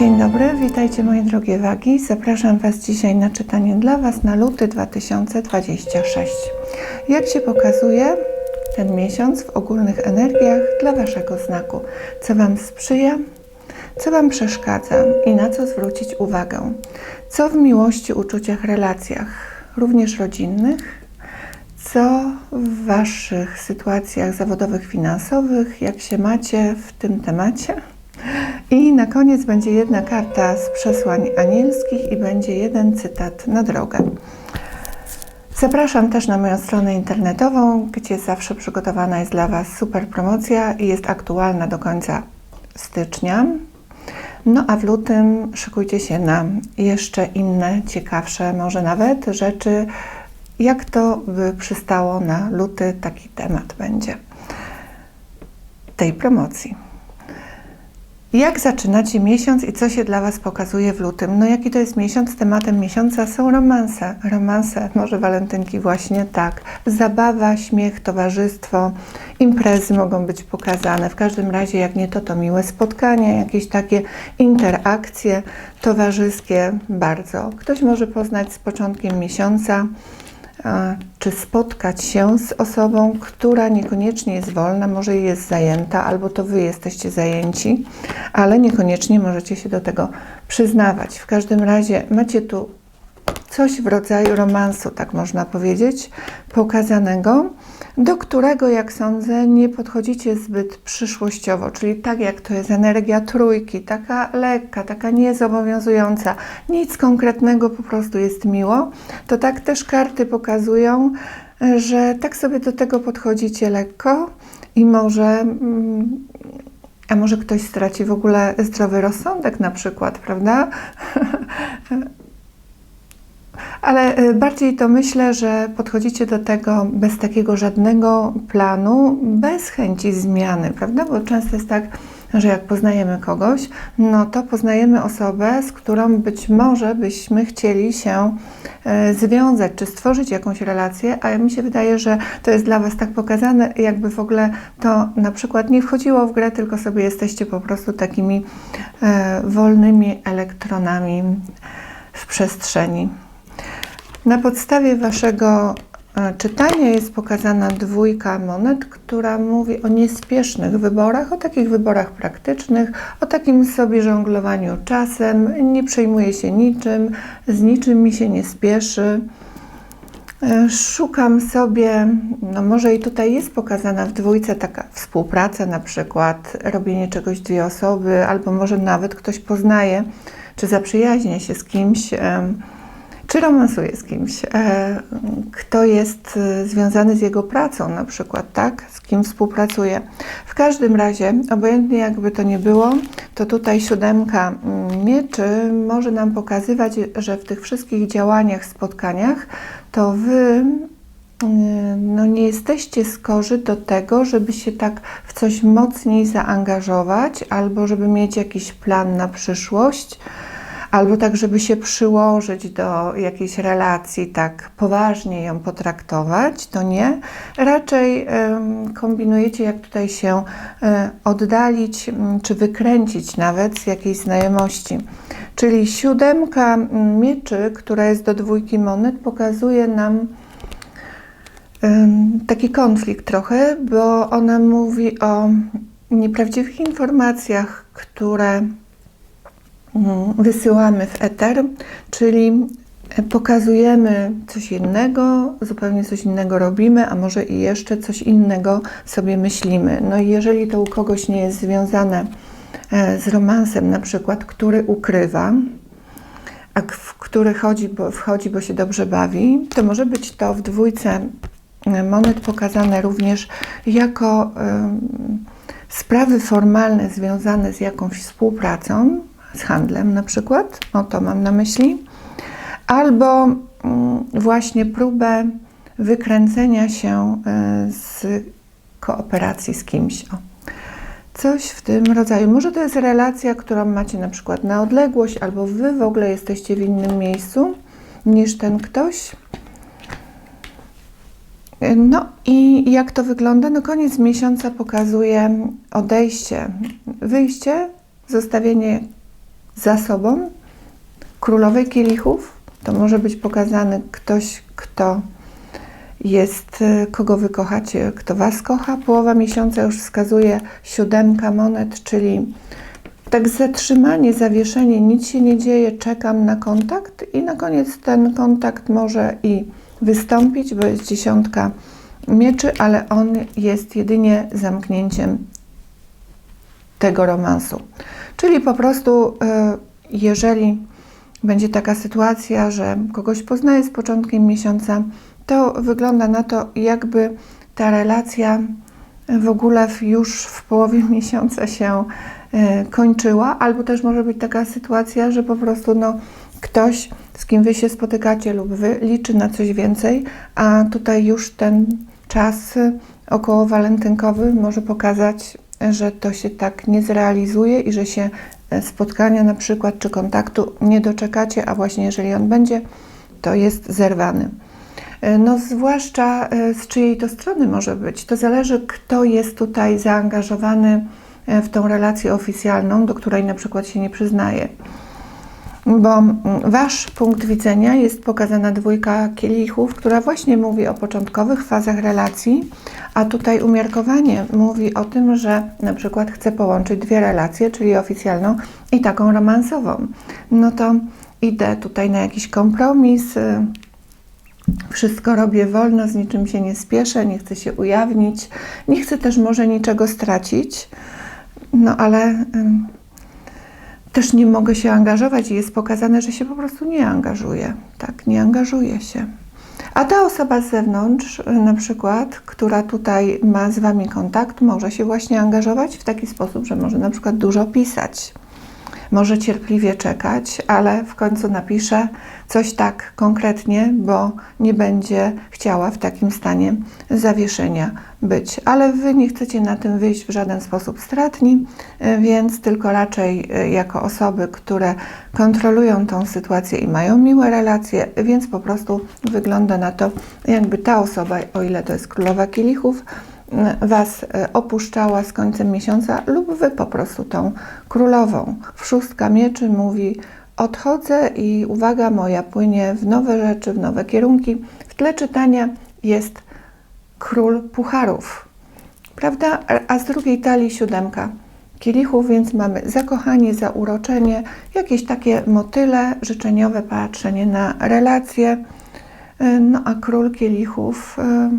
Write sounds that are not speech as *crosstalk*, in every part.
Dzień dobry, witajcie moje drogie wagi. Zapraszam Was dzisiaj na czytanie dla Was na luty 2026. Jak się pokazuje ten miesiąc w ogólnych energiach dla Waszego znaku? Co Wam sprzyja? Co Wam przeszkadza i na co zwrócić uwagę? Co w miłości, uczuciach, relacjach, również rodzinnych? Co w Waszych sytuacjach zawodowych, finansowych, jak się macie w tym temacie? I na koniec będzie jedna karta z przesłań anielskich i będzie jeden cytat na drogę. Zapraszam też na moją stronę internetową, gdzie zawsze przygotowana jest dla Was super promocja i jest aktualna do końca stycznia. No a w lutym szykujcie się na jeszcze inne, ciekawsze, może nawet rzeczy, jak to by przystało na luty, taki temat będzie tej promocji. Jak zaczynacie miesiąc i co się dla Was pokazuje w lutym? No jaki to jest miesiąc? Tematem miesiąca są romanse. Romanse, może walentynki właśnie tak. Zabawa, śmiech, towarzystwo, imprezy mogą być pokazane. W każdym razie, jak nie to, to miłe spotkania, jakieś takie interakcje towarzyskie bardzo. Ktoś może poznać z początkiem miesiąca czy spotkać się z osobą, która niekoniecznie jest wolna, może jest zajęta, albo to Wy jesteście zajęci, ale niekoniecznie możecie się do tego przyznawać. W każdym razie macie tu coś w rodzaju romansu, tak można powiedzieć, pokazanego, do którego, jak sądzę, nie podchodzicie zbyt przyszłościowo, czyli tak jak to jest energia trójki, taka lekka, taka niezobowiązująca, nic konkretnego, po prostu jest miło, to tak też karty pokazują, że tak sobie do tego podchodzicie lekko i może. Mm, a może ktoś straci w ogóle zdrowy rozsądek, na przykład, prawda? *laughs* Ale y, bardziej to myślę, że podchodzicie do tego bez takiego żadnego planu, bez chęci zmiany, prawda? Bo często jest tak, że jak poznajemy kogoś, no to poznajemy osobę, z którą być może byśmy chcieli się e, związać, czy stworzyć jakąś relację, a mi się wydaje, że to jest dla Was tak pokazane, jakby w ogóle to na przykład nie wchodziło w grę, tylko sobie jesteście po prostu takimi e, wolnymi elektronami w przestrzeni. Na podstawie Waszego e, czytania jest pokazana dwójka monet, która mówi o niespiesznych wyborach, o takich wyborach praktycznych, o takim sobie żonglowaniu czasem. Nie przejmuję się niczym, z niczym mi się nie spieszy. E, Szukam sobie, no może i tutaj jest pokazana w dwójce taka współpraca, na przykład robienie czegoś dwie osoby, albo może nawet ktoś poznaje, czy zaprzyjaźnia się z kimś. em, czy romansuje z kimś, e, kto jest e, związany z jego pracą, na przykład, tak? Z kim współpracuje. W każdym razie, obojętnie jakby to nie było, to tutaj siódemka mm, mieczy może nam pokazywać, że w tych wszystkich działaniach, spotkaniach, to wy mm, no nie jesteście skorzy do tego, żeby się tak w coś mocniej zaangażować, albo żeby mieć jakiś plan na przyszłość albo tak, żeby się przyłożyć do jakiejś relacji, tak poważnie ją potraktować, to nie. Raczej kombinujecie, jak tutaj się e, oddalić, m, czy wykręcić nawet z jakiejś znajomości. Czyli siódemka m, mieczy, która jest do dwójki monet, pokazuje nam taki konflikt trochę, bo ona mówi o nieprawdziwych informacjach, które. Wysyłamy w eter, czyli pokazujemy coś innego, zupełnie coś innego robimy, a może i jeszcze coś innego sobie myślimy. No i jeżeli to u kogoś nie jest związane e, z romansem, na przykład, który ukrywa, a w który chodzi, bo, wchodzi, bo się dobrze bawi, to może być to w dwójce e, monet pokazane również jako sprawy formalne związane z jakąś współpracą, z handlem na przykład, o to mam na myśli, albo mm, właśnie próbę wykręcenia się e, z kooperacji z kimś. O. Coś w tym rodzaju. Może to jest relacja, którą macie na przykład na odległość, albo wy w ogóle jesteście w innym miejscu niż ten ktoś. No i jak to wygląda? No koniec miesiąca pokazuje odejście, wyjście, zostawienie za sobą. Królowej kielichów to może być pokazany ktoś, kto jest, y, kogo wy kochacie, kto was kocha. Połowa miesiąca już wskazuje siódemka monet, czyli tak zatrzymanie, zawieszenie, nic się nie dzieje, czekam na kontakt i na koniec ten kontakt może i wystąpić, bo jest dziesiątka mieczy, ale on jest jedynie zamknięciem tego romansu. Czyli po prostu, y, jeżeli będzie taka sytuacja, że kogoś poznaję z początkiem miesiąca, to wygląda na to, jakby ta relacja w ogóle już w połowie *laughs* miesiąca się e, kończyła, albo też może być taka sytuacja, że po prostu no, ktoś, z kim wy się spotykacie lub wy, liczy na coś więcej, a tutaj już ten czas e, około walentynkowy może pokazać, że to się tak nie zrealizuje i że się e, spotkania na przykład czy kontaktu nie doczekacie, a właśnie jeżeli on będzie, to jest zerwany. E, No, zwłaszcza e, z czyjej to strony może być. To zależy, kto jest tutaj zaangażowany w tą relację oficjalną, do której na przykład się nie przyznaje. Bo mm, wasz punkt widzenia jest pokazana dwójka kielichów, która właśnie mówi o początkowych fazach relacji, a tutaj umiarkowanie mówi o tym, że na przykład chce połączyć dwie relacje, czyli oficjalną i taką romansową. No to idę tutaj na jakiś kompromis, wszystko robię wolno, z niczym się nie spieszę, nie chcę się ujawnić, nie chcę też może niczego stracić, no ale też nie mogę się angażować i jest pokazane, że się po prostu nie angażuję. Tak, nie angażuję się. A ta osoba z zewnątrz, y, na przykład, która tutaj ma z Wami kontakt, może się właśnie angażować w taki sposób, że może na przykład dużo pisać może cierpliwie czekać, ale w końcu napisze coś tak konkretnie, bo nie będzie chciała w takim stanie zawieszenia być. Ale wy nie chcecie na tym wyjść w żaden sposób stratni, więc tylko raczej y, jako osoby, które kontrolują tą sytuację i mają miłe relacje, więc po prostu wygląda na to, jakby ta osoba, o ile to jest królowa kielichów, Was e, opuszczała z końcem miesiąca lub Wy po prostu tą królową. W szóstka mieczy mówi odchodzę i uwaga moja płynie w nowe rzeczy, w nowe kierunki. W tle czytania jest król pucharów, prawda? A z drugiej talii siódemka kielichów, więc mamy zakochanie, zauroczenie, jakieś takie motyle, życzeniowe patrzenie na relacje. E, No a król kielichów... e,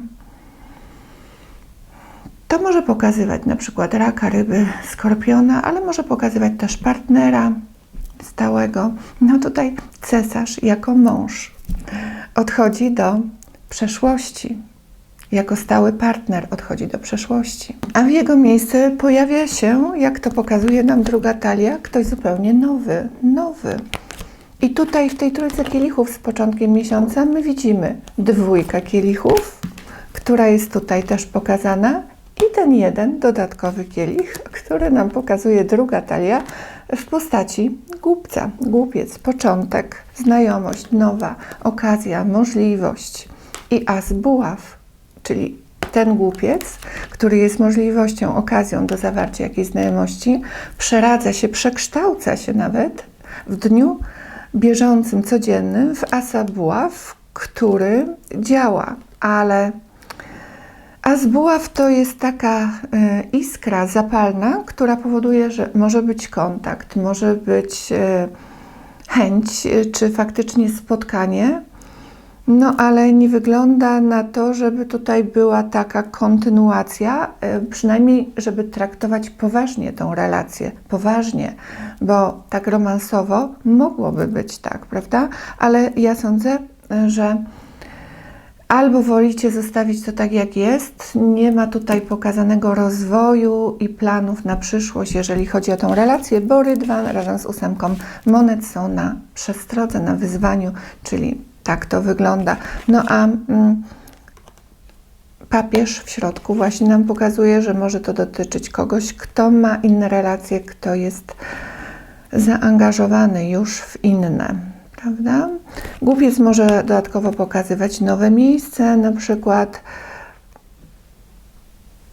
to może pokazywać na przykład raka, ryby, skorpiona, ale może pokazywać też partnera stałego. No tutaj cesarz jako mąż odchodzi do przeszłości. Jako stały partner odchodzi do przeszłości. A w jego miejsce pojawia się, jak to pokazuje nam druga talia, ktoś zupełnie nowy, nowy. I tutaj w tej trójce kielichów z początkiem miesiąca my widzimy dwójkę kielichów, która jest tutaj też pokazana i ten jeden dodatkowy kielich, który nam pokazuje druga talia w postaci głupca. Głupiec, początek, znajomość, nowa okazja, możliwość i as buław, czyli ten głupiec, który jest możliwością, okazją do zawarcia jakiejś znajomości, przeradza się, przekształca się nawet w dniu bieżącym, codziennym w asa buław, który działa, ale a zbuław to jest taka y, iskra zapalna, która powoduje, że może być kontakt, może być y, chęć, y, czy faktycznie spotkanie, no ale nie wygląda na to, żeby tutaj była taka kontynuacja, przynajmniej żeby traktować poważnie tą relację, poważnie, bo tak romansowo mogłoby być tak, prawda? Ale ja sądzę, że Albo wolicie zostawić to tak, jak jest. Nie ma tutaj pokazanego rozwoju i planów na przyszłość, jeżeli chodzi o tą relację, bo rydwan razem z ósemką monet są na przestrodze, na wyzwaniu, czyli tak to wygląda. No a mm, papież w środku właśnie nam pokazuje, że może to dotyczyć kogoś, kto ma inne relacje, kto jest zaangażowany już w inne prawda? Głupiec może dodatkowo pokazywać nowe miejsce, na przykład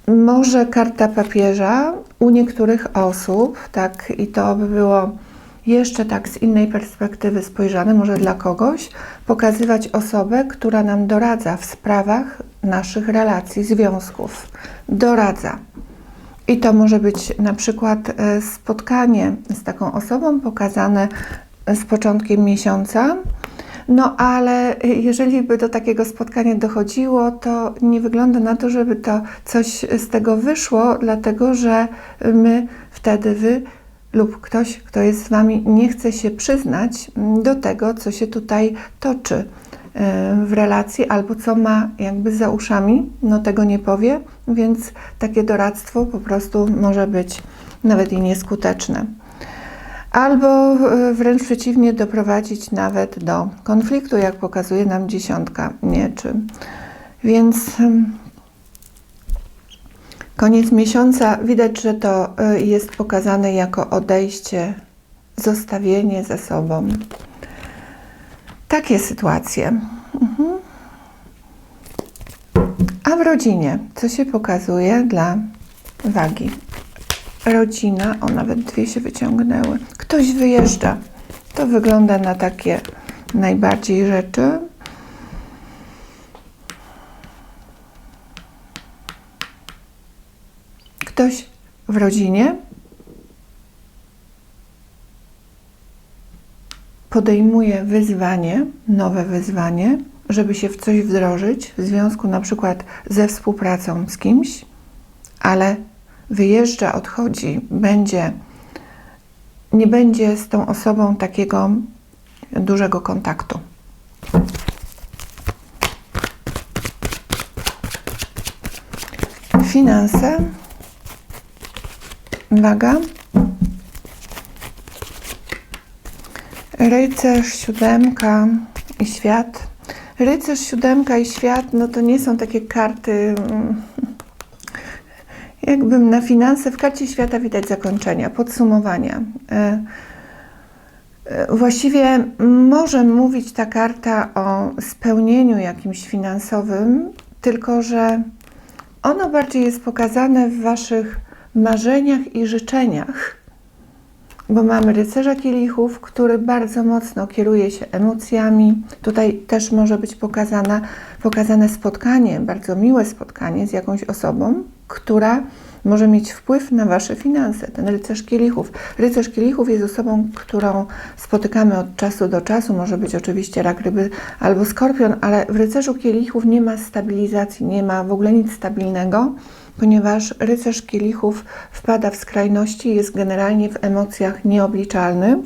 może karta papieża u niektórych osób, tak, i to by było jeszcze tak z innej perspektywy spojrzane, może dla kogoś, pokazywać osobę, która nam doradza w sprawach naszych relacji, związków. Doradza. I to może być na przykład e, spotkanie z taką osobą pokazane z początkiem miesiąca. No ale jeżeli by do takiego spotkania dochodziło, to nie wygląda na to, żeby to coś z tego wyszło, dlatego że my wtedy wy lub ktoś, kto jest z wami, nie chce się przyznać do tego, co się tutaj toczy e, w relacji albo co ma jakby za uszami, no tego nie powie, więc takie doradztwo po prostu może być nawet i nieskuteczne. Albo e, wręcz przeciwnie, doprowadzić nawet do konfliktu, jak pokazuje nam dziesiątka mieczy. Więc koniec miesiąca widać, że to e, jest pokazane jako odejście, zostawienie ze sobą. Takie sytuacje. Mhm. A w rodzinie, co się pokazuje dla wagi? Rodzina, o nawet dwie się wyciągnęły. Ktoś wyjeżdża. To wygląda na takie najbardziej rzeczy. Ktoś w rodzinie podejmuje wyzwanie, nowe wyzwanie, żeby się w coś wdrożyć, w związku na przykład ze współpracą z kimś, ale wyjeżdża, odchodzi, będzie, nie będzie z tą osobą takiego dużego kontaktu. Finanse. Waga. Rycerz, siódemka i świat. Rycerz, siódemka i świat, no to nie są takie karty. Jakbym na finanse w karcie świata widać zakończenia, podsumowania. E, e, Właściwie może mówić ta karta o spełnieniu jakimś finansowym, tylko że ono bardziej jest pokazane w Waszych marzeniach i życzeniach, bo mamy rycerza kielichów, który bardzo mocno kieruje się emocjami. Tutaj też może być pokazane spotkanie, bardzo miłe spotkanie z jakąś osobą, która może mieć wpływ na Wasze finanse. Ten rycerz kielichów. Rycerz kielichów jest osobą, którą spotykamy od czasu do czasu. Może być oczywiście rak ryby albo skorpion, ale w rycerzu kielichów nie ma stabilizacji, nie ma w ogóle nic stabilnego, ponieważ rycerz kielichów wpada w skrajności, jest generalnie w emocjach nieobliczalny.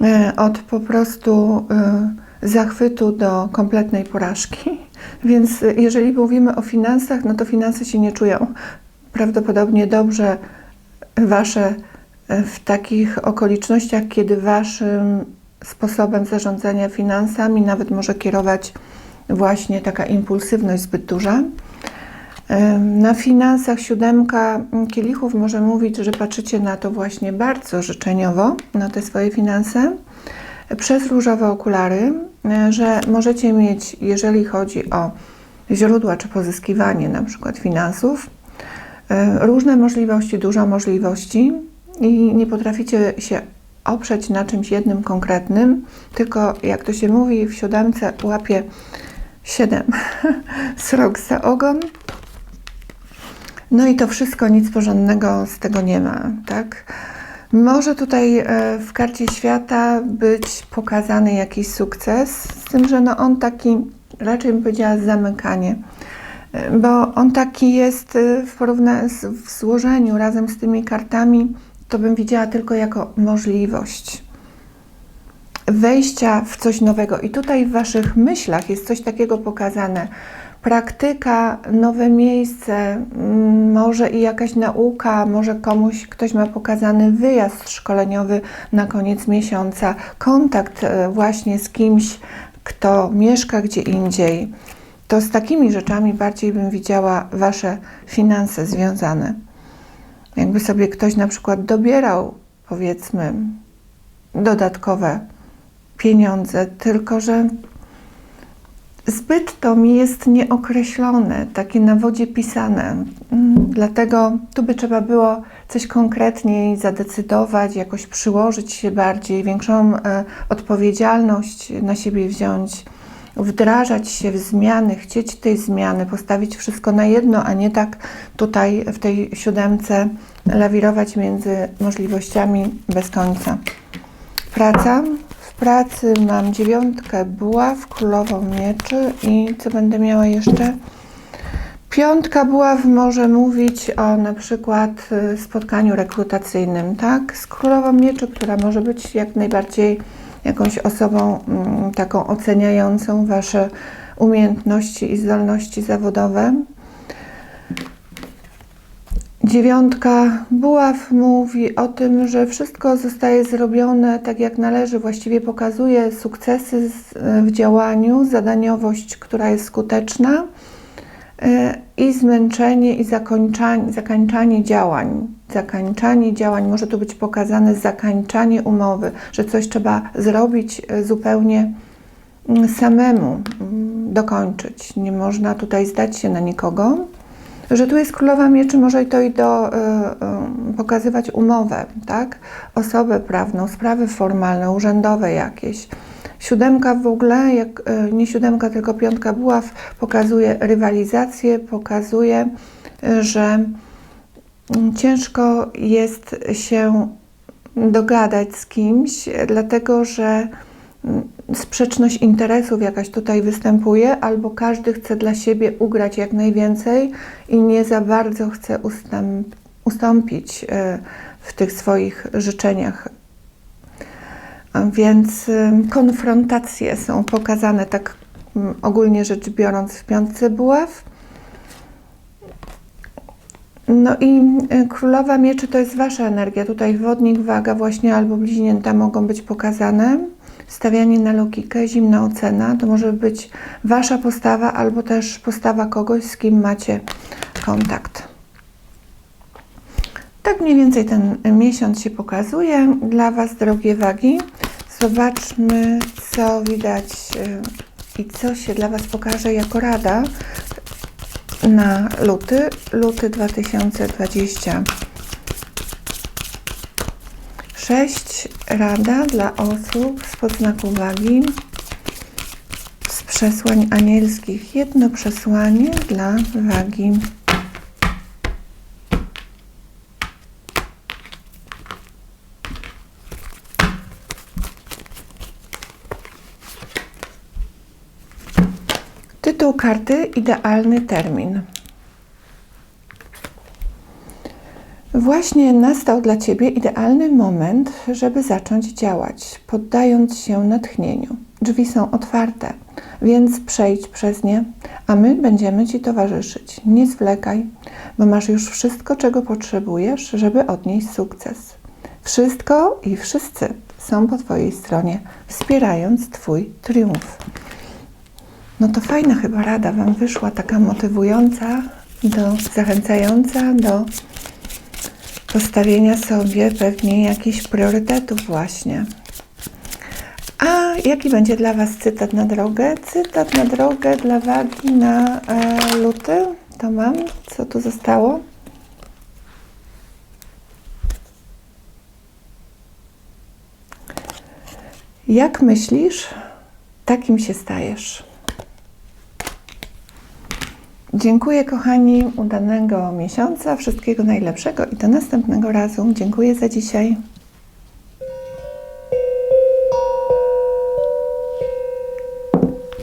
E, Od po prostu e, zachwytu do kompletnej porażki. Więc jeżeli mówimy o finansach, no to finanse się nie czują prawdopodobnie dobrze Wasze e, w takich okolicznościach, kiedy Waszym sposobem zarządzania finansami nawet może kierować właśnie taka impulsywność zbyt duża. E, Na finansach siódemka kielichów może mówić, że patrzycie na to właśnie bardzo życzeniowo, na te swoje finanse, przez różowe okulary, e, że możecie mieć, jeżeli chodzi o źródła czy pozyskiwanie na przykład finansów, e, różne możliwości, dużo możliwości i nie potraficie się oprzeć na czymś jednym konkretnym, tylko jak to się mówi w siódemce łapie siedem *laughs* srok za ogon. No i to wszystko, nic porządnego z tego nie ma, tak? Może tutaj e, w karcie świata być pokazany jakiś sukces, z tym, że no on taki, raczej bym powiedziała zamykanie, E, bo on taki jest e, w porównaniu w złożeniu razem z tymi kartami, to bym widziała tylko jako możliwość wejścia w coś nowego. I tutaj w Waszych myślach jest coś takiego pokazane. Praktyka, nowe miejsce, mm, może i jakaś nauka, może komuś, ktoś ma pokazany wyjazd szkoleniowy na koniec miesiąca, kontakt e, właśnie z kimś, kto mieszka gdzie indziej. To z takimi rzeczami bardziej bym widziała Wasze finanse związane. Jakby sobie ktoś na przykład dobierał, powiedzmy, dodatkowe pieniądze, tylko że zbyt to mi jest nieokreślone, takie na wodzie pisane. Mm, Dlatego tu by trzeba było coś konkretniej zadecydować, jakoś przyłożyć się bardziej, większą e, odpowiedzialność na siebie wziąć, wdrażać się w zmiany, chcieć tej zmiany, postawić wszystko na jedno, a nie tak tutaj w tej siódemce lawirować między możliwościami bez końca. Praca. Pracy mam dziewiątkę buław, królową mieczy i co będę miała jeszcze? Piątka buław może mówić o na przykład y, spotkaniu rekrutacyjnym, tak? Z królową mieczy, która może być jak najbardziej jakąś osobą mm, taką oceniającą Wasze umiejętności i zdolności zawodowe. Dziewiątka buław mówi o tym, że wszystko zostaje zrobione tak jak należy, właściwie pokazuje sukcesy w działaniu, zadaniowość, która jest skuteczna e, i zmęczenie i zakończanie, działań. Zakańczanie działań może tu być pokazane zakańczanie umowy, że coś trzeba zrobić e, zupełnie mm, samemu, mm, dokończyć. Nie można tutaj zdać się na nikogo że tu jest królowa mieczy, może to i do, y, y, pokazywać umowę, tak? Osobę prawną, sprawy formalne, urzędowe jakieś. Siódemka w ogóle, jak, y, nie siódemka, tylko piątka buław, pokazuje rywalizację, pokazuje, y, że mm, ciężko jest się dogadać z kimś, dlatego że mm, sprzeczność interesów jakaś tutaj występuje, albo każdy chce dla siebie ugrać jak najwięcej i nie za bardzo chce ustąpić e, w tych swoich życzeniach. Więc e, konfrontacje są pokazane tak mm, ogólnie rzecz biorąc w piątce buław. No i y, królowa mieczy to jest wasza energia. Tutaj wodnik, waga właśnie albo bliźnięta mogą być pokazane. Stawianie na logikę, zimna ocena. To może być wasza postawa albo też postawa kogoś, z kim macie kontakt. Tak mniej więcej ten miesiąc się pokazuje dla Was, drogie wagi. Zobaczmy, co widać y, i co się dla Was pokaże jako rada na luty, luty 2026. Rada dla osób z podznaku wagi z przesłań anielskich. Jedno przesłanie dla wagi. Tytuł karty Idealny termin. Właśnie nastał dla Ciebie idealny moment, żeby zacząć działać, poddając się natchnieniu. Drzwi są otwarte, więc przejdź przez nie, a my będziemy Ci towarzyszyć. Nie zwlekaj, bo masz już wszystko, czego potrzebujesz, żeby odnieść sukces. Wszystko i wszyscy są po Twojej stronie, wspierając Twój triumf. No to fajna chyba rada Wam wyszła, taka motywująca, do, zachęcająca do postawienia sobie pewnie jakichś priorytetów właśnie. A jaki będzie dla Was cytat na drogę? Cytat na drogę dla wagi na e, luty. To mam. Co tu zostało? Jak myślisz, takim się stajesz. Dziękuję kochani, udanego miesiąca, wszystkiego najlepszego i do następnego razu. Dziękuję za dzisiaj.